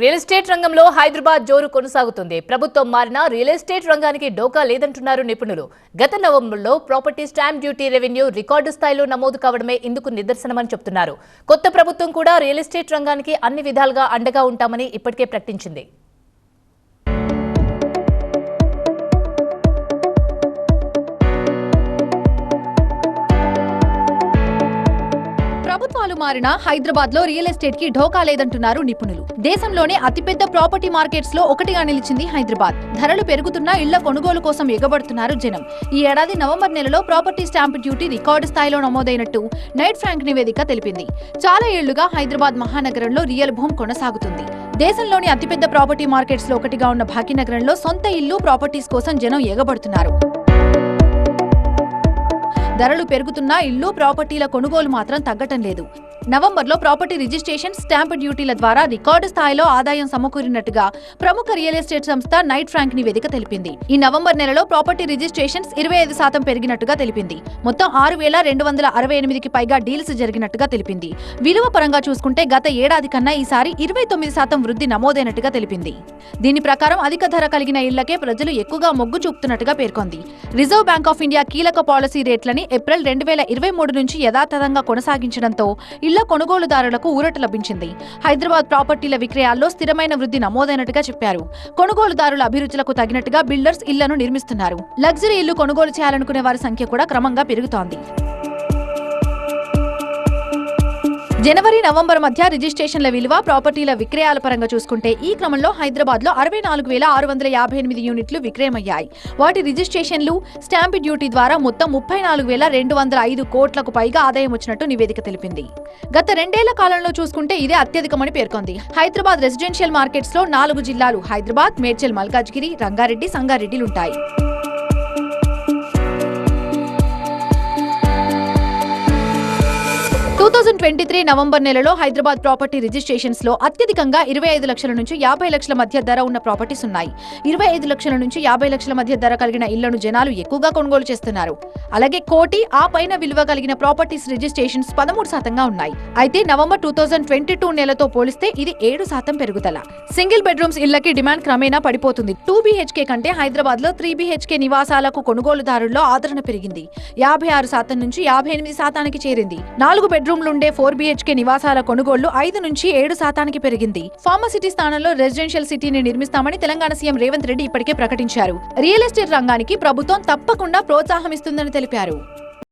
Real estate రంగంలో హైదరాబాద్ జోరు కొనసాగుతుంది. ప్రభుత్వం మారినా రియల్ ఎస్టేట్ రంగానికి డోకా లేదంటున్నారు నిపుణులు. గత నవంబర్లో property stamp duty revenue record స్థాయిలో నమోదు కావడమే ఇందుకు నిదర్శనమని చెబుతున్నారు కొత్త ప్రభుత్వం కూడా రియల్ ఎస్టేట్ రంగానికి అన్ని విధాలుగా అండగా ఉంటామని ఇప్పటికే ప్రకటించింది. ప్రభుత్వాలు మారినా హైదరాబాద్లో రియల్ ఎస్టేట్కి ఢోకా లేదంటున్నారు నిపుణులు. దేశంలోనే అతిపెద్ద ప్రాపర్టీ మార్కెట్స్లో ఒకటిగా నిలిచింది హైదరాబాద్. ధరలు పెరుగుతున్నా ఇళ్ళ కొనుగోలు కోసం ఎగబడుతున్నారు జనం. ఈ ఏడాది నవంబర్ నెలలో ప్రాపర్టీ స్టాంప్ డ్యూటీ రికార్డు స్థాయిలో నమోదైనట్టు నైట్ ఫ్రాంక్ నివేదిక తెలిపింది. చాలా ఏళ్ళుగా హైదరాబాద్ మహానగరంలో రియల్ భూమ్ కొనసాగుతుంది. దేశంలోని అతిపెద్ద ప్రాపర్టీ మార్కెట్స్లో ఒకటిగా ఉన్న భాగ్యనగరంలో సొంత ఇల్లు ప్రాపర్టీస్ కోసం జనం ఎగబడుతున్నారు. ధరలు పెరుగుతున్నా ఇల్లు ప్రాపర్టీల కొనుగోలు మాత్రం తగ్గటం లేదు. నవంబర్లో ప్రాపర్టీ రిజిస్ట్రేషన్ స్టాంప్ డ్యూటీల ద్వారా రికార్డు స్థాయిలో ఆదాయం సమకూరినట్టుగా ప్రముఖ రియల్ ఎస్టేట్ సంస్థ నైట్ ఫ్రాంక్ నివేదిక తెలిపింది. ఈ నవంబర్ నెలలో ప్రాపర్టీ రిజిస్ట్రేషన్స్ ఇరవై ఐదు శాతం పెరిగినట్టుగా తెలిపింది. మొత్తం ఆరు వేల రెండు వందల అరవై ఎనిమిదికి పైగా డీల్స్ జరిగినట్టుగా తెలిపింది. విలువ పరంగా చూసుకుంటే గత ఏడాది కన్నా ఈసారి ఇరవై తొమ్మిది శాతం వృద్ధి నమోదైనట్టుగా తెలిపింది. దీని ప్రకారం అధిక ధర కలిగిన ఇళ్ళకే ప్రజలు ఎక్కువగా మొగ్గు చూపుతున్నట్టుగా పేర్కొంది. రిజర్వ్ బ్యాంక్ ఆఫ్ ఇండియా కీలక పాలసీ రేట్లని ఏప్రిల్ రెండు వేల ఇరవై మూడు నుంచి యథాతథంగా కొనసాగించడంతో ఇళ్ళ కొనుగోలుదారులకు ఊరట లభించింది. హైదరాబాద్ ప్రాపర్టీల విక్రయాల్లో స్థిరమైన వృద్ధి నమోదైనట్టుగా చెప్పారు. కొనుగోలుదారుల అభిరుచులకు తగినట్టుగా బిల్డర్స్ ఇళ్ళను నిర్మిస్తున్నారు. లగ్జరీ ఇల్లు కొనుగోలు చేయాలనుకునే వారి సంఖ్య కూడా క్రమంగా పెరుగుతోంది. జనవరి నవంబర్ మధ్య రిజిస్ట్రేషన్ల విలువ ప్రాపర్టీల విక్రయాల పరంగా చూసుకుంటే ఈ క్రమంలో హైదరాబాద్లో అరవై నాలుగు వేల ఆరు వందల యాభై ఎనిమిది యూనిట్లు విక్రయమయ్యాయి. వాటి రిజిస్ట్రేషన్లు స్టాంప్ డ్యూటీ ద్వారా మొత్తం ముప్పై నాలుగు వేల రెండు వందల ఐదు కోట్లకు పైగా ఆదాయం వచ్చినట్టు నివేదిక తెలిపింది. గత రెండేళ్ళ కాలంలో చూసుకుంటే ఇదే అత్యధికమని పేర్కొంది. హైదరాబాద్ రెసిడెన్షియల్ మార్కెట్స్లో నాలుగు జిల్లాలు Hyderabad Medchal Malkajgiri Rangareddy సంగారెడ్డిలుంటాయి. Two thousand twenty three November నెలలో హైదరాబాద్ ప్రాపర్టీ రిజిస్ట్రేషన్స్లో అత్యధికంగా ఇరవై ఐదు లక్షల నుంచి యాభై లక్షల మధ్య ధర ఉన్న ప్రాపర్టీస్ ఉన్నాయి. ఇరవై ఐదు లక్షల నుంచి యాభై లక్షల మధ్య ధర కలిగిన ఇళ్ళను జనాలు ఎక్కువగా కొనుగోలు చేస్తున్నారు. అలాగే కోటి ఆ పైన విలువ కలిగిన ప్రాపర్టీస్ రిజిస్ట్రేషన్స్ పదమూడు శాతంగా ఉన్నాయి. అయితే November two thousand twenty two నెలతో పోలిస్తే ఇది ఏడు శాతం పెరుగుదల. సింగిల్ బెడ్రూమ్స్ ఇళ్ళకి డిమాండ్ క్రమేణా పడిపోతుంది. టూ బీహెచ్కే కంటే హైదరాబాద్లో త్రీ బీహెచ్కే నివాసాలకు కొనుగోలుదారుల్లో ఆదరణ పెరిగింది. యాభై ఆరు శాతం నుంచి యాభై ఎనిమిది శాతానికి చేరింది. నాలుగు బెడ్రూమ్ బెడ్రూమ్లుండే ఫోర్ బీహెచ్కే నివాసాల కొనుగోళ్ళు ఐదు నుంచి ఏడు శాతానికి పెరిగింది. ఫార్మసిటీ స్థానంలో రెసిడెన్షియల్ సిటీని నిర్మిస్తామని తెలంగాణ సీఎం రేవంత్ రెడ్డి ఇప్పటికే ప్రకటించారు. రియల్ ఎస్టేట్ రంగానికి ప్రభుత్వం తప్పకుండా ప్రోత్సాహం ఇస్తుందని తెలిపారు.